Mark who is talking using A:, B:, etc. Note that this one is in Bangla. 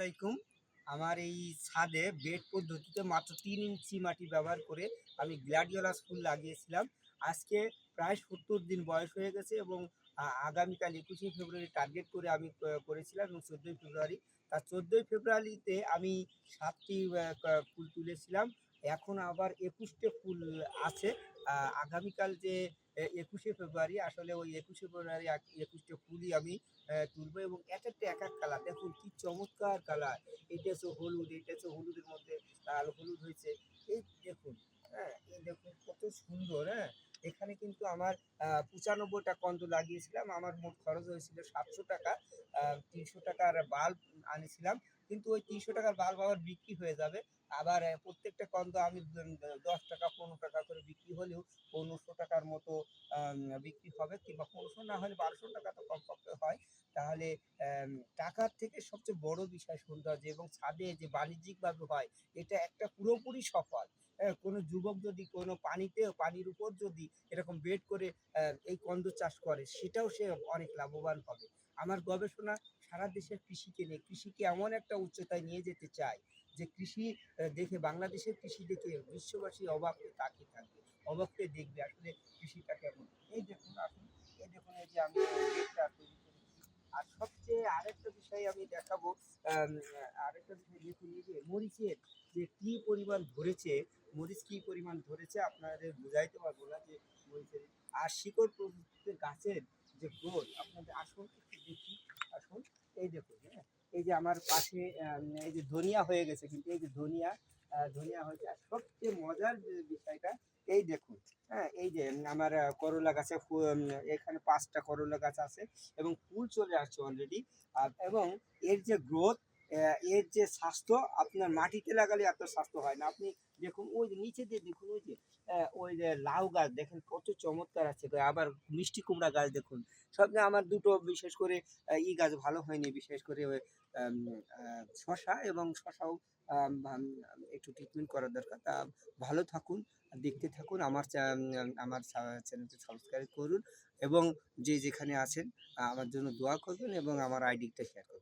A: আলাইকুম। আমার এই ছাদে বেড পদ্ধতিতে মাত্র তিন ইঞ্চি মাটি ব্যবহার করে আমি গ্ল্যাডিওলাস ফুল লাগিয়েছিলাম। আজকে প্রায় সত্তর দিন বয়স হয়ে গেছে এবং আগামীকাল একুশে ফেব্রুয়ারি টার্গেট করে আমি করেছিলাম এবং চোদ্দোই ফেব্রুয়ারি। তার চোদ্দোই ফেব্রুয়ারিতে আমি সাতটি ফুল তুলেছিলাম। এখন আবার একুশটে ফুল আছে। আগামীকাল যে একুশে ফেব্রুয়ারি, আসলে ওই একুশে ফেব্রুয়ারি এক- একুশটে ফুলই আমি তুলবো এবং এক একটা, এক এক কালার। দেখুন কি চমৎকার কালার। এটা হচ্ছে হলুদ, এটা হচ্ছে হলুদের মধ্যে লাল হলুদ হয়েছে। এই দেখুন হ্যাঁ এই দেখুন কত সুন্দর হ্যাঁ। এখানে কিন্তু আমার পঁচানব্বইটা কন্দ লাগিয়েছিলাম। আমার মোট খরচ হয়েছিল সাতশো টাকা তিনশো টাকার বাল্ব আনিছিলাম। কিন্তু ওই তিনশো টাকার বাল্ব আবার বিক্রি হয়ে যাবে। আবার প্রত্যেকটা কন্দ আমি দশ টাকা, পনেরো টাকা করে বিক্রি হলেও পনেরোশো টাকার মতো বিক্রি হবে কিংবা পনেরোশো না হলে বারোশো টাকা তো কমপক্ষে হয়। তাহলে টাকার থেকে সবচেয়ে বড় বিষয় সৌন্দর্য এবং ছাদে যে বাণিজ্যিকভাবে হয়, এটা একটা পুরোপুরি সফল। কোনো যুবক যদি কোনো পানিতে, পানির উপর যদি এরকম বেড করে এই কন্দ চাষ করে, সেটাও সে অনেক লাভবান হবে। আমার গবেষণা সারা দেশের কৃষিকে নিয়ে, কৃষিকে এমন একটা উচ্চতায় নিয়ে যেতে চাই যে কৃষি দেখে বাংলাদেশের কৃষি দেখে বিশ্ববাসী অবাক হয়ে তাকিয়ে থাকবে, অবাক হয়ে দেখবে আসলে কৃষিটা কেমন। এই দেখুন, আসুন, এই দেখুন, এই যে আমি আর সবচেয়ে আরেকটা বিষয় আমি দেখাবো আরেকটা বিষয় দেখুন যে মরিচের যে কি পরিমাণ ধরেছে, মরিচ কি পরিমাণ ধরেছে আপনাদের বুঝাইতে পারব না যে মরিচের, আর শিকড় প্রযুক্তিতে গাছের যে গ্রোথ, আপনাদের একটু দেখি এই দেখুন হ্যাঁ? এই যে আমার পাশে এই যে ধনিয়া হয়ে গেছে, কিন্তু এই যে ধনিয়া ধনিয়া হয়েছে, আর সবচেয়ে মজার যে বিষয়টা, এই দেখুন হ্যাঁ? এই যে আমার করলা গাছে এখানে পাঁচটা করলা গাছ আছে, এবং ফুল চলে আসছে অলরেডি এবং এর যে গ্রোথ এর যে স্বাস্থ্য, আপনার মাটিতে লাগালে এত স্বাস্থ্য হয় না। আপনি দেখুন, ওই যে নিচে দিয়ে দেখুন, ওই যে ওই যে লাউ গাছ, দেখেন কত চমৎকার আছে। আবার মিষ্টি কুমড়া গাছ দেখুন। সব আমার দুটো, বিশেষ করে ই গাছ ভালো হয়নি, বিশেষ করে ওই শশা এবং শশাও একটু ট্রিটমেন্ট করার দরকার। তা ভালো থাকুন, দেখতে থাকুন, আমার আমার চ্যানেলটি সাবস্ক্রাইব করুন এবং যে যেখানে আছেন আমার জন্য দোয়া করবেন এবং আমার আইডিটা শেয়ার করবেন।